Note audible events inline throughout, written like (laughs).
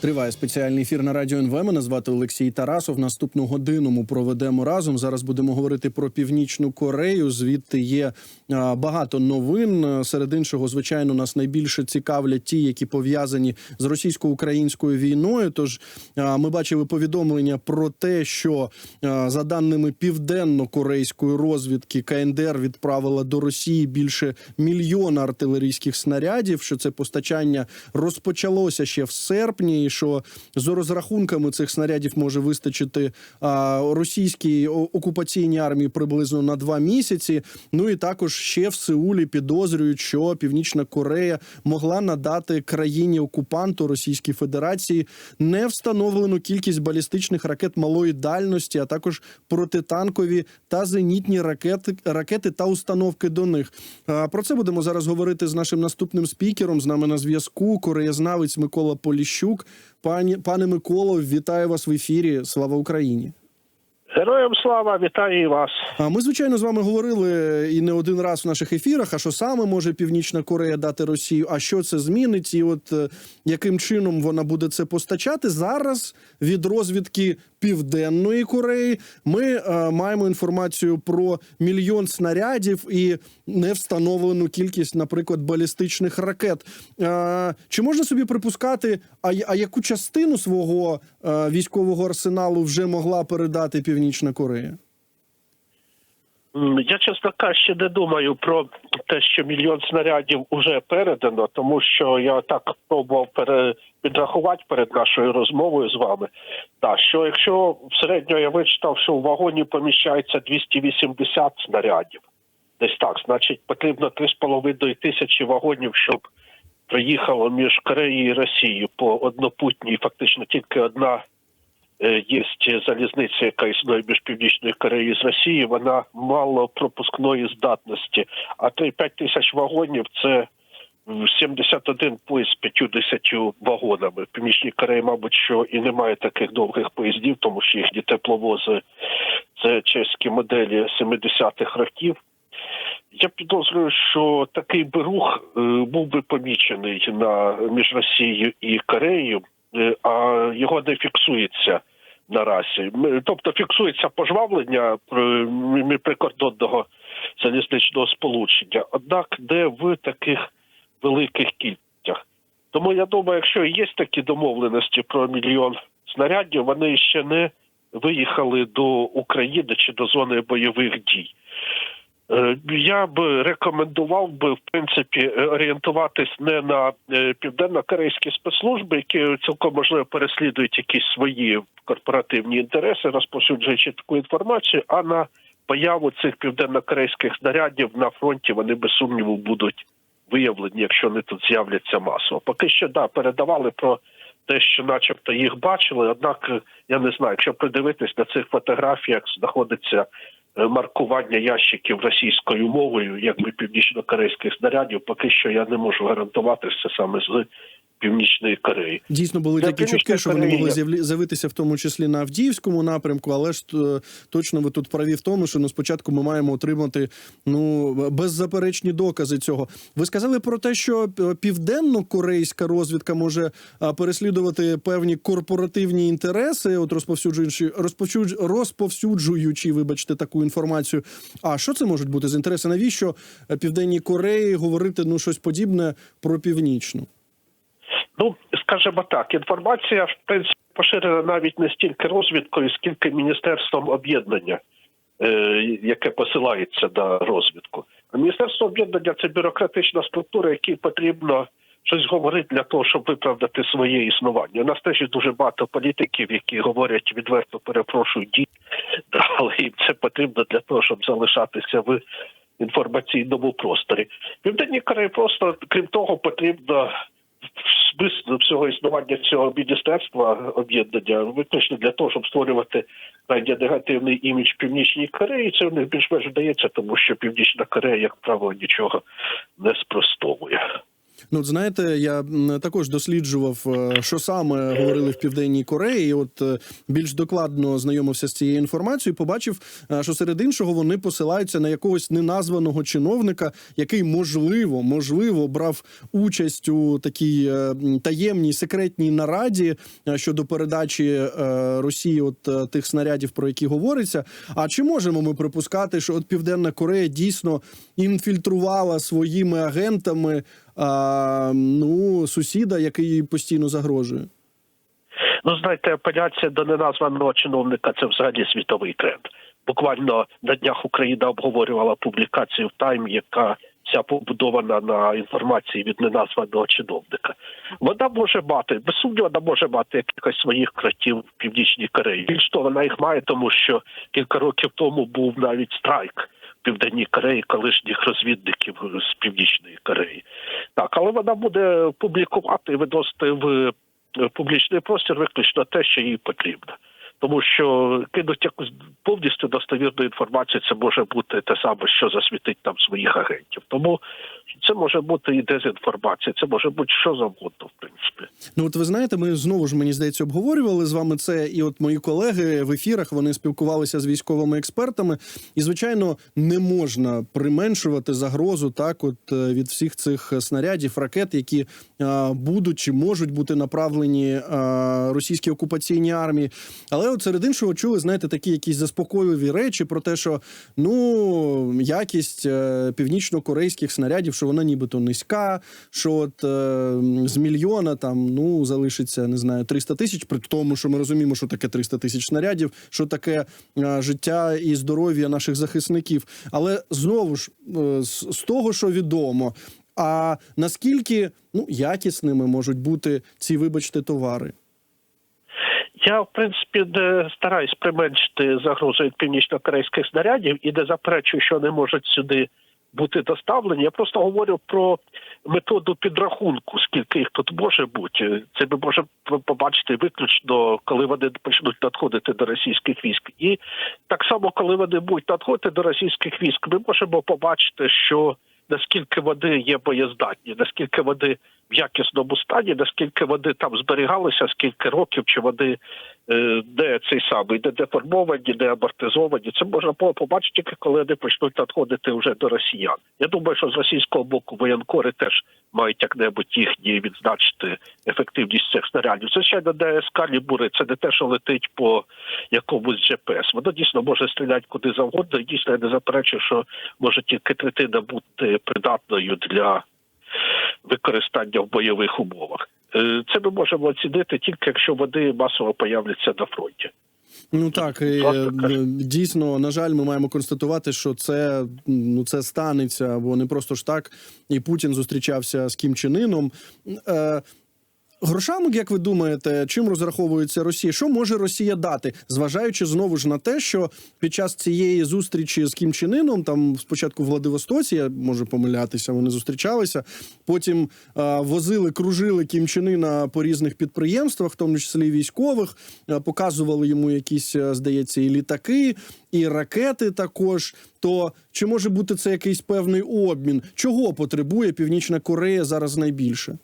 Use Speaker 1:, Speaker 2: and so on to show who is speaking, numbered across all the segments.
Speaker 1: Триває спеціальний ефір на радіо НВ. Мене звати Олексій Тарасов. Наступну годину ми проведемо разом. Зараз будемо говорити про північну Корею. Звідти є багато новин. Серед іншого, звичайно, нас найбільше цікавлять ті, які пов'язані з російсько-українською війною. Тож ми бачили повідомлення про те, що за даними південно-корейської розвідки КНДР відправила до Росії більше мільйона артилерійських снарядів. Що це постачання розпочалося ще в серпні, що за розрахунками цих снарядів може вистачити а, російській окупаційній армії приблизно на два місяці. Ну і також ще в Сеулі підозрюють, що Північна Корея могла надати країні окупанту Російській Федерації не встановлену кількість балістичних ракет малої дальності, а також протитанкові та зенітні ракети, ракети та установки до них. А, Про це будемо зараз говорити з нашим наступним спікером. З нами на зв'язку кореєзнавець Микола Поліщук. Пані пане Миколо, вітаю вас в ефірі. Слава Україні!
Speaker 2: Героям слава, вітаю і вас.
Speaker 1: А ми звичайно з вами говорили і не один раз в наших ефірах. А що саме може Північна Корея дати Росію? А що це змінить? І от е, яким чином вона буде це постачати зараз від розвідки Південної Кореї? Ми е, маємо інформацію про мільйон снарядів і не встановлену кількість, наприклад, балістичних ракет. Е, чи можна собі припускати, а, а яку частину свого е, військового арсеналу вже могла передати Північна Корея?
Speaker 2: Я, чесно кажучи, не думаю про те, що мільйон снарядів уже передано, тому що я так пробував пере... підрахувати перед нашою розмовою з вами. Так, що якщо середньо я вичитав, що в вагоні поміщається 280 снарядів, десь так, значить потрібно 3,5 тисячі вагонів, щоб проїхало між Кореєю і Росією по однопутній, фактично тільки одна є залізниця, яка існує між Північною Кореєю з Росією, вона мало пропускної здатності. А 3-5 тисяч вагонів це 71 поїзд з 50 вагонами. В Північній Кореї, мабуть, що і немає таких довгих поїздів, тому що їхні тепловози це чеські моделі 70-х років. Я підозрюю, що такий би рух е, був би помічений на між Росією і Кореєю, е, а його не фіксується наразі. Тобто фіксується пожвавлення е, прикордонного залізничного сполучення, однак не в таких великих кількостях. Тому я думаю, якщо є такі домовленості про мільйон снарядів, вони ще не виїхали до України чи до зони бойових дій. Е, Я б рекомендував би в принципі орієнтуватись не на е, південно-корейські спецслужби, які цілком можливо переслідують якісь свої корпоративні інтереси, розповсюджуючи таку інформацію, а на появу цих південно-корейських снарядів на фронті вони без сумніву будуть виявлені, якщо вони тут з'являться масово. Поки що да передавали про те, що, начебто, їх бачили. Однак е, я не знаю, якщо придивитись на цих фотографіях, знаходиться маркування ящиків російською мовою, якби північно-корейських снарядів. Поки що я не можу гарантувати це саме з північної Кореї.
Speaker 1: Дійсно були такі чутки, що вони могли з'явитися в тому числі на Авдіївському напрямку, але ж е, точно ви тут праві в тому, що ну, спочатку ми маємо отримати ну беззаперечні докази цього. Ви сказали про те, що е, південно-корейська розвідка може е, переслідувати певні корпоративні інтереси, от розповсюджуючи розповсюдж, розповсюджуючи, вибачте, таку інформацію. А що це можуть бути з інтереси? Навіщо південній Кореї говорити ну щось подібне про північну?
Speaker 2: Ну, скажімо так, інформація в принципі поширена навіть не стільки розвідкою, скільки міністерством об'єднання, е, яке посилається на розвідку. А Міністерство об'єднання це бюрократична структура, якій потрібно щось говорити для того, щоб виправдати своє існування. У нас теж дуже багато політиків, які говорять відверто перепрошую дій, але їм це потрібно для того, щоб залишатися в інформаційному просторі. Південній Кореї просто крім того потрібно смисл всього існування цього міністерства об'єднання виключно для того, щоб створювати крайне негативний імідж Північній Кореї. Це в них більш-менш вдається, тому що Північна Корея, як правило, нічого не спростовує.
Speaker 1: Ну, знаєте, я також досліджував, е, що саме говорили в Південній Кореї. От е, більш докладно знайомився з цією інформацією. Побачив, е, що серед іншого вони посилаються на якогось неназваного чиновника, який можливо, можливо, брав участь у такій таємній секретній нараді щодо передачі Росії от тих снарядів, про які говориться. А чи можемо ми припускати, що от Південна Корея дійсно інфільтрувала своїми агентами а, ну, сусіда, який їй постійно загрожує?
Speaker 2: Ну, знаєте, апеляція до неназваного чиновника це взагалі світовий тренд. Буквально на днях Україна обговорювала публікацію в Тайм, яка вся побудована на інформації від неназваного чиновника. Вона може мати, без сумніву, вона може мати якихось своїх кротів в Північній Кореї. Більш того, вона їх має, тому що кілька років тому був навіть страйк Південній Кореї колишніх розвідників з Північної Кореї. Так, але вона буде публікувати і виносити в е, публічний простір виключно те, що їй потрібно. Тому що кинуть якусь повністю достовірну інформацію, це може бути те саме, що засвітить там своїх агентів. Тому це може бути і дезінформація, це може бути що завгодно, в принципі.
Speaker 1: Ну, от ви знаєте, ми знову ж мені здається обговорювали з вами це. І от мої колеги в ефірах вони спілкувалися з військовими експертами. І звичайно, не можна применшувати загрозу так, от е, від всіх цих снарядів, ракет, які а, будуть чи можуть бути направлені а, російській окупаційній армії. Але от серед іншого чули, знаєте, такі якісь заспокійливі речі про те, що ну якість е, північно-корейських снарядів, що вона нібито низька, що от е, з мільйона там ну залишиться не знаю 300 тисяч, при тому, що ми розуміємо, що таке 300 тисяч снарядів, що таке е, життя і здоров'я наших захисників. Але знову ж е, з, з того, що відомо. А наскільки ну якісними можуть бути ці, вибачте, товари?
Speaker 2: Я, в принципі, не стараюсь применшити загрозу від північно-корейських снарядів і не заперечую, що вони можуть сюди бути доставлені. Я просто говорю про методу підрахунку, скільки їх тут може бути. Це ми можемо побачити виключно, коли вони почнуть надходити до російських військ. І так само, коли вони будуть надходити до російських військ, ми можемо побачити, що наскільки вони є боєздатні, наскільки вони в якісному стані, наскільки вони там зберігалися, скільки років, чи вони е, де цей самий, не деформовані, не амортизовані. Це можна було побачити коли вони почнуть надходити вже до росіян. Я думаю, що з російського боку воєнкори теж мають як-небудь їхні відзначити ефективність цих снарядів. Звичайно, де скалібури, це не те, що летить по якомусь GPS. Воно дійсно може стріляти куди завгодно, і дійсно я не заперечую, що може тільки третина бути придатною для використання в бойових умовах. Е, Це ми можемо оцінити тільки якщо вони масово появляться на фронті.
Speaker 1: Ну так і, дійсно, на жаль, ми маємо констатувати, що це ну це станеться, бо не просто ж так. І Путін зустрічався з Кім Чен Іном. Е, Грошами, як ви думаєте, чим розраховується Росія? Що може Росія дати, зважаючи знову ж на те, що під час цієї зустрічі з Кім Чен Іном, там спочатку в Владивостоці, я можу помилятися, вони зустрічалися. Потім е, возили, кружили Кім Чен Іна по різних підприємствах, в тому числі військових, е, показували йому якісь, здається, і літаки, і ракети також. То чи може бути це якийсь певний обмін? Чого потребує Північна Корея зараз найбільше?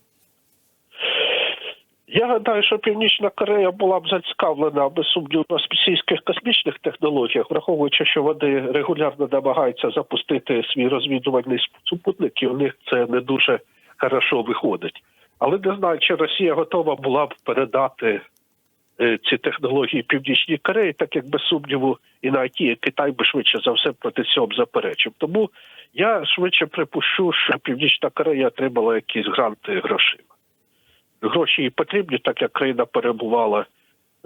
Speaker 2: Я гадаю, що Північна Корея була б зацікавлена без сумніву російських космічних технологіях, враховуючи, що вони регулярно намагаються запустити свій розвідувальний супутник, і у них це не дуже хорошо виходить. Але не знаю, чи Росія готова була б передати е, ці технології Північній Кореї, так як без сумніву і на ті, і Китай би швидше за все проти цього заперечив. Тому я швидше припущу, що Північна Корея отримала якісь гранти грошима гроші їй потрібні, так як країна перебувала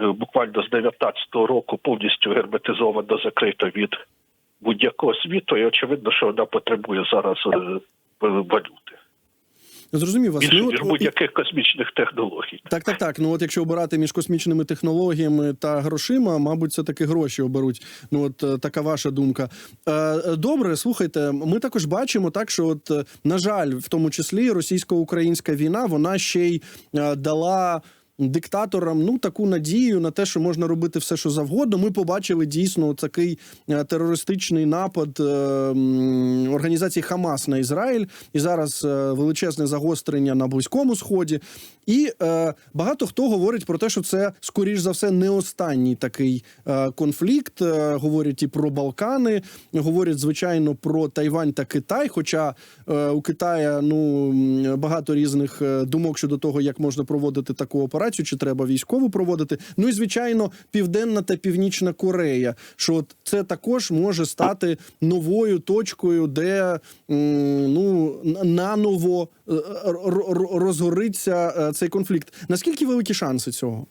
Speaker 2: е, буквально з 19-го року повністю герметизовано закрита від будь-якого світу, і очевидно, що вона потребує зараз е, валюти.
Speaker 1: Зрозумів вас.
Speaker 2: Більше
Speaker 1: Ну,
Speaker 2: ніж будь-яких космічних технологій.
Speaker 1: Так, так, так. Ну от якщо обирати між космічними технологіями та грошима, мабуть, це таки гроші оберуть. Ну от е, така ваша думка. Е, е, добре, слухайте. Ми також бачимо так, що от на жаль, в тому числі російсько-українська війна, вона ще й дала. Диктаторам ну таку надію на те, що можна робити все, що завгодно. Ми побачили дійсно такий е, терористичний напад е, організації Хамас на Ізраїль, і зараз е, величезне загострення на близькому сході. І багато хто говорить про те, що це скоріш за все не останній такий конфлікт. Говорять і про Балкани, говорять звичайно про Тайвань та Китай. Хоча у Китая ну багато різних думок щодо того, як можна проводити таку операцію, чи треба військову проводити. Ну і звичайно, Південна та Північна Корея. Що от це також може стати новою точкою, де ну наново е, розгориться е, цей конфлікт. Наскільки великі шанси цього?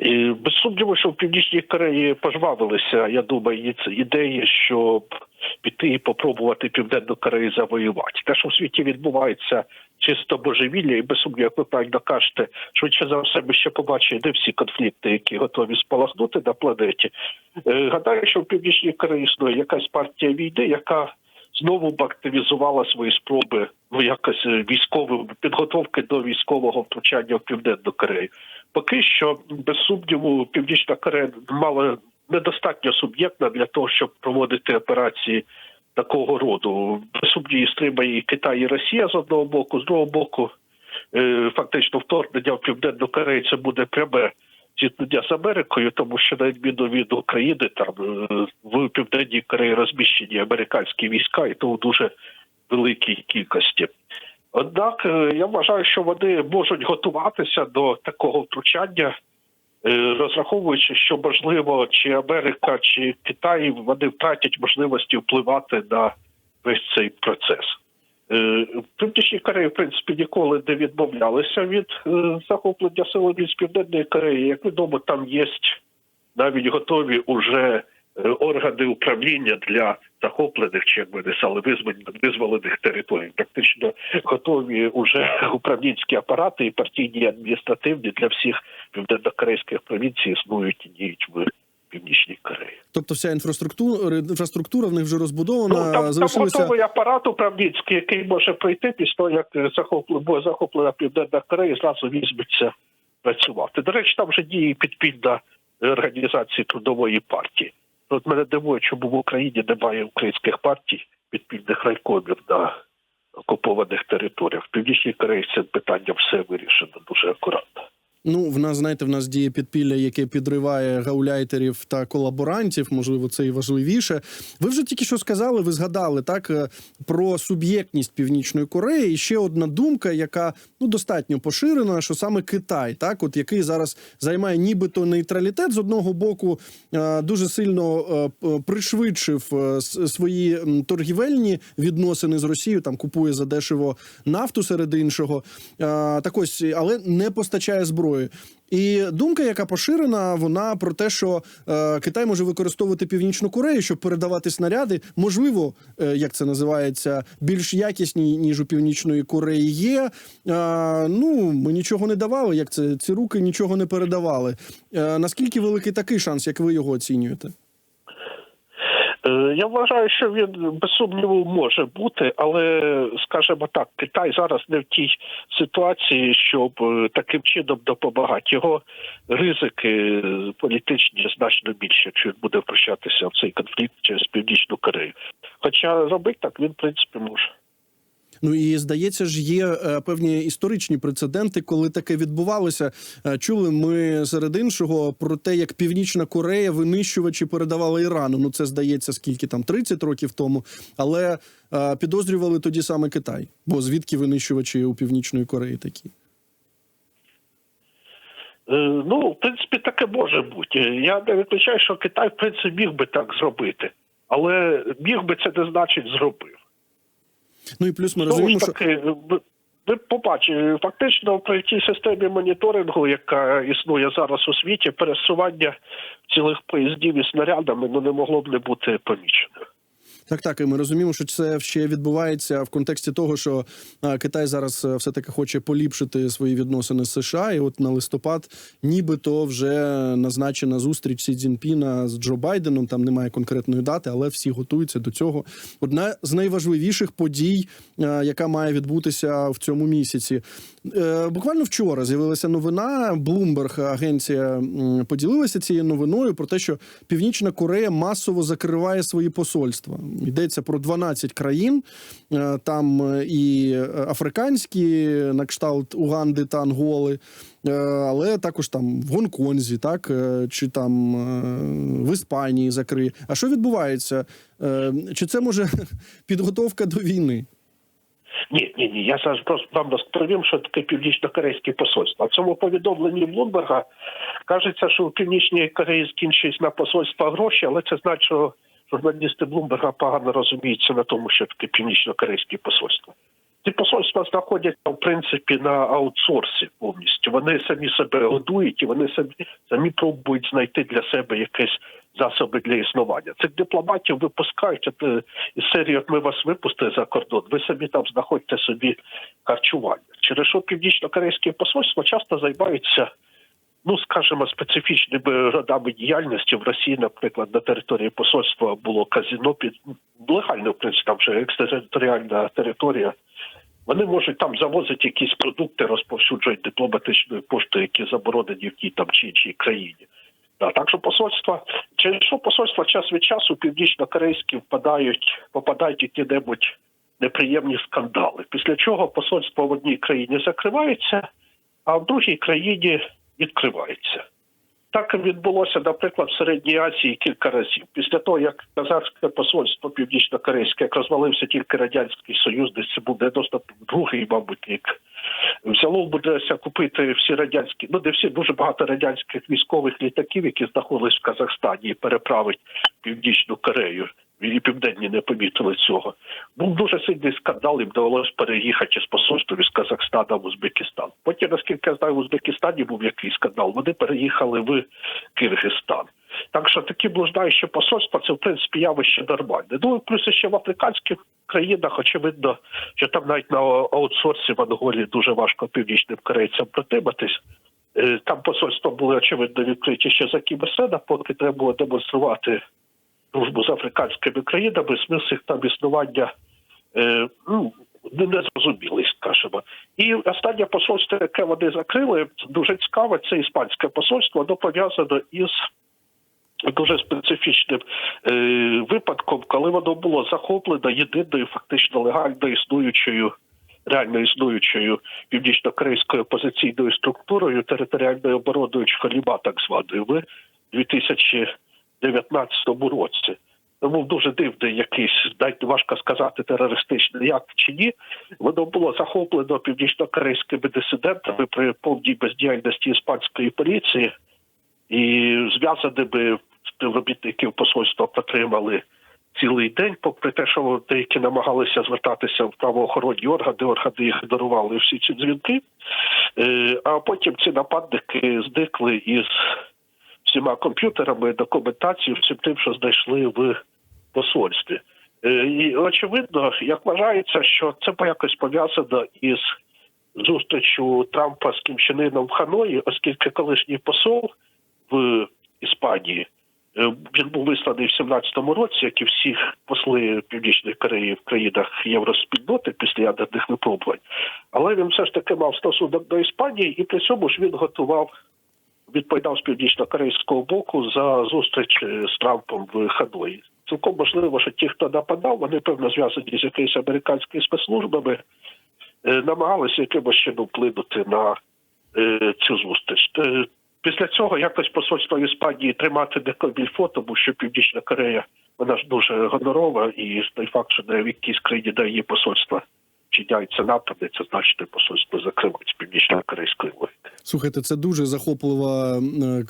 Speaker 2: І без сумніву, що в Північній Кореї пожвавилися, я думаю, ідеї, щоб піти і попробувати Південну Корею завоювати. Те, що в світі відбувається чисто божевілля, і без сумніву, як ви правильно кажете, швидше за все ми ще побачимо не всі конфлікти, які готові спалахнути на планеті. Е, Гадаю, що в Північній Кореї існує якась партія війни, яка знову б активізувала свої спроби ну, якось е, військової підготовки до військового втручання в Південну Корею. Поки що, без сумніву, Північна Корея мала недостатньо суб'єктна для того, щоб проводити операції такого роду. Без сумніву, стримає і Китай і Росія з одного боку, з другого боку, е, фактично вторгнення в Південну Корею це буде пряме зіткнення з Америкою, тому що на відміну від України там е, в Південній Кореї розміщені американські війська, і то в дуже великій кількості. Однак е, я вважаю, що вони можуть готуватися до такого втручання, е, розраховуючи, що можливо, чи Америка, чи Китай вони втратять можливості впливати на весь цей процес. Е, В Північній Кореї, в принципі, ніколи не відмовлялися від е, захоплення силами з Південної Кореї. Як відомо, там є навіть готові уже е, органи управління для захоплених чи як би не стали визволених територій. Практично готові уже управлінські апарати і партійні і адміністративні для всіх південнокорейських провінцій існують і діють в Північній Кореї.
Speaker 1: Тобто, вся інфраструктура інфраструктура в них вже розбудована.
Speaker 2: Ну, там, там готовий апарат управлінський, який може прийти після того, як захоплена, захоплена Південна Корея, і зразу візьметься працювати. До речі, там вже діє підпільна організація трудової партії. От мене дивує, чому в Україні немає українських партій підпільних райкомів на окупованих територіях. В Північній Кореї це питання все вирішено дуже акуратно.
Speaker 1: Ну, в нас, знаєте, в нас діє підпілля, яке підриває гауляйтерів та колаборантів. Можливо, це і важливіше. Ви вже тільки що сказали, ви згадали так е, про суб'єктність Північної Кореї. І ще одна думка, яка ну достатньо поширена, що саме Китай, так, от який зараз займає нібито нейтралітет з одного боку, е, дуже сильно е, пришвидшив свої торгівельні відносини з Росією, там купує задешево нафту серед іншого. Так ось, але не постачає зброї. І думка, яка поширена, вона про те, що е, Китай може використовувати Північну Корею, щоб передавати снаряди. Можливо, е, як це називається, більш якісні ніж у Північної Кореї є. Е, ну ми нічого не давали. Як це ці руки нічого не передавали. Е, наскільки великий такий шанс, як ви його оцінюєте?
Speaker 2: Е, Я вважаю, що він без сумніву може бути, але скажімо так, Китай зараз не в тій ситуації, щоб е, таким чином допомагати. Його ризики е, політичні значно більше, якщо він буде втручатися в цей конфлікт через північну Корею. Хоча робити так він в принципі може.
Speaker 1: Ну і здається ж, є е, певні історичні прецеденти, коли таке відбувалося. Е, Чули ми серед іншого про те, як Північна Корея винищувачі передавала Ірану. Ну це здається, скільки там 30 років тому. Але е, підозрювали тоді саме Китай. Бо звідки винищувачі у Північної Кореї такі?
Speaker 2: Ну, в принципі, таке може бути. Я не виключаю, що Китай, в принципі, міг би так зробити, але міг би це не значить зробив.
Speaker 1: Ну і плюс ми розуміємо,
Speaker 2: ж
Speaker 1: що
Speaker 2: таки, ви- побачите, фактично при тій системі моніторингу, яка існує зараз у світі, пересування цілих поїздів і снарядами ну не могло б не бути помічено.
Speaker 1: Так, так, і ми розуміємо, що це ще відбувається в контексті того, що Китай зараз е, все таки хоче поліпшити свої відносини з США, і от на листопад, нібито вже назначена зустріч Сі Цзіньпіна з Джо Байденом. Там немає конкретної дати, але всі готуються до цього. Одна з найважливіших подій, е, яка має відбутися в цьому місяці. Е, Буквально вчора з'явилася новина. Bloomberg, агенція поділилася цією новиною про те, що Північна Корея масово закриває свої посольства. Йдеться про 12 країн, е, там е, і африканські, на кшталт Уганди та Анголи, е, але також там в Гонконзі, так е, чи там е, в Іспанії закриє. А що відбувається? Е, Чи це може (laughs) підготовка до війни?
Speaker 2: Ні, ні, ні. Я зараз просто вам розповім, що таке північно-корейське посольство. В цьому повідомленні Блумберга кажеться, що у Північній Кореї скінчують на посольства гроші, але це значить, що журналісти Блумберга погано розуміються на тому, що таке північно-корейське посольство. Ці посольства знаходяться в принципі на аутсорсі повністю. Вони самі себе годують і вони самі самі пробують знайти для себе якісь засоби для існування. Цих дипломатів випускають от, е, із серії, як ми вас випустили за кордон. Ви самі там знаходите собі харчування. Через що північно-корейське посольство часто займаються. Ну, скажімо, специфічними родами діяльності в Росії, наприклад, на території посольства було казино під легально, в принципі, там вже екстериторіальна територія. Вони можуть там завозити якісь продукти, розповсюджують дипломатичною поштою, які заборонені в тій там чи іншій країні. Да, так що посольства, через що посольства час від часу північно-корейські впадають, попадають які-небудь неприємні скандали. Після чого посольство в одній країні закривається, а в другій країні відкривається. Так відбулося, наприклад, в Середній Азії кілька разів. Після того, як казахське посольство північно-корейське, як розвалився тільки Радянський Союз, десь це був 92-й, мабуть, рік, взяло вдалося купити всі радянські, ну не всі дуже багато радянських військових літаків, які знаходились в Казахстані, і переправить Північну Корею. І південні не помітили цього. Був дуже сильний скандал, їм довелося переїхати з посольством із Казахстана в Узбекистан. Потім, наскільки я знаю, в Узбекистані був якийсь скандал. Вони переїхали в Киргизстан. Так що такі блуждаючі посольства це в принципі явище нормальне. Ну плюс ще в африканських країнах, очевидно, що там навіть на аутсорсі в Анголі дуже важко північним корейцям протриматись. Е, Там посольства були очевидно відкриті ще за Кіберседа, поки треба було демонструвати дружбу з африканськими країнами, смисл їх там існування е, ну, незрозумілий, скажімо. І останнє посольство, яке вони закрили, дуже цікаве, це іспанське посольство, воно пов'язано із. Дуже специфічним е, випадком, коли воно було захоплено єдиною, фактично легально існуючою, реально існуючою північно-корейською опозиційною структурою територіальною обороною Чхаліма, так званою, ми 2000 19-му році. Був дуже дивний якийсь, навіть важко сказати, терористичний акт чи ні. Воно було захоплено північно-корейськими дисидентами при повній бездіяльності іспанської поліції і зв'язаними співробітників посольства протримали цілий день, попри те, що деякі намагалися звертатися в правоохоронні органи, органи їх дарували всі ці дзвінки. Е, а потім ці нападники зникли із всіма комп'ютерами, документацією, всім тим, що знайшли в посольстві. Е, І очевидно, як вважається, що це якось пов'язано із зустрічю Трампа з Кім в Ханої, оскільки колишній посол в Іспанії е, він був висланий в 17-му році, як і всі посли Північної Кореї в країнах євроспільноти після ядерних випробувань. Але він все ж таки мав стосунок до Іспанії, і при цьому ж він готував відповідав з північно-корейського боку за зустріч е, з Трампом в Ханої. Цілком можливо, що ті, хто нападав, вони певно зв'язані з якоюсь американськими спецслужбами, е, намагалися якимось чином вплинути на е, цю зустріч. Після цього якось посольство в Іспанії тримати не комільфо, тому що Північна Корея вона ж дуже гонорова, і той факт, що на в якійсь країні де її посольства чиняється напади, це значить, посольство закривають з північно-корейської логіки.
Speaker 1: Слухайте, це дуже захоплива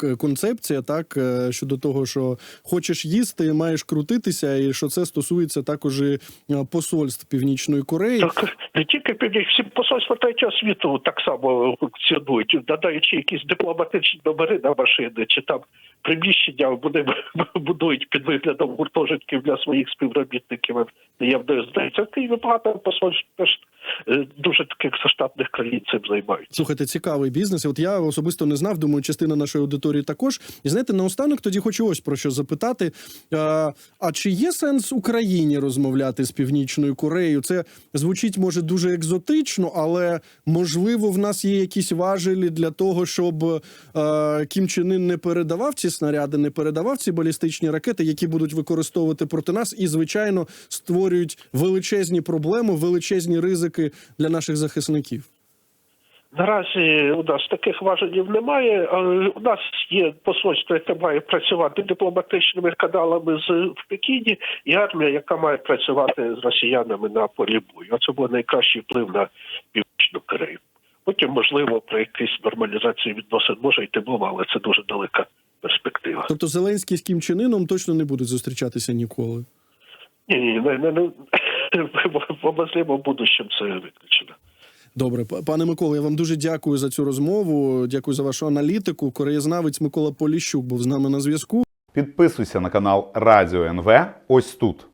Speaker 1: е, концепція, так е, щодо того, що хочеш їсти, маєш крутитися, і що це стосується також і е, посольств Північної Кореї.
Speaker 2: Так не тільки північ, всі посольства третього світу так само функціонують, додаючи якісь дипломатичні номери на машини, чи там приміщення вони (laughs) будують під виглядом гуртожитків для своїх співробітників. Я б здається, в Києві багато посольств теж дуже таких заштатних країн цим займаються.
Speaker 1: Слухайте, цікавий бізнес. От я особисто не знав. Думаю, частина нашої аудиторії також. І знаєте, наостанок тоді хочу ось про що запитати. А, а чи є сенс Україні розмовляти з Північною Кореєю? Це звучить може дуже екзотично, але можливо в нас є якісь важелі для того, щоб е, Кім Чен Ін не передавав ці снаряди, не передавав ці балістичні ракети, які будуть використовувати проти нас, і звичайно створюють величезні проблеми, величезні ризики для наших захисників.
Speaker 2: Наразі у нас таких важелів немає. але У нас є посольство, яке має працювати дипломатичними каналами з в Пекіні, і армія, яка має працювати з росіянами на полі бою. Оце був найкращий вплив на північну Корею. Потім, можливо, про якісь нормалізацію відносин може йти мова, але це дуже далека перспектива.
Speaker 1: Тобто Зеленський з Кім Чен Іном точно не будуть зустрічатися ніколи.
Speaker 2: Ні, ні, не, не, не в обозрілому будущем це виключено.
Speaker 1: Добре, пане Миколо, я вам дуже дякую за цю розмову. Дякую за вашу аналітику. Кореєзнавець Микола Поліщук був з нами на зв'язку.
Speaker 3: Підписуйся на канал Радіо НВ ось тут.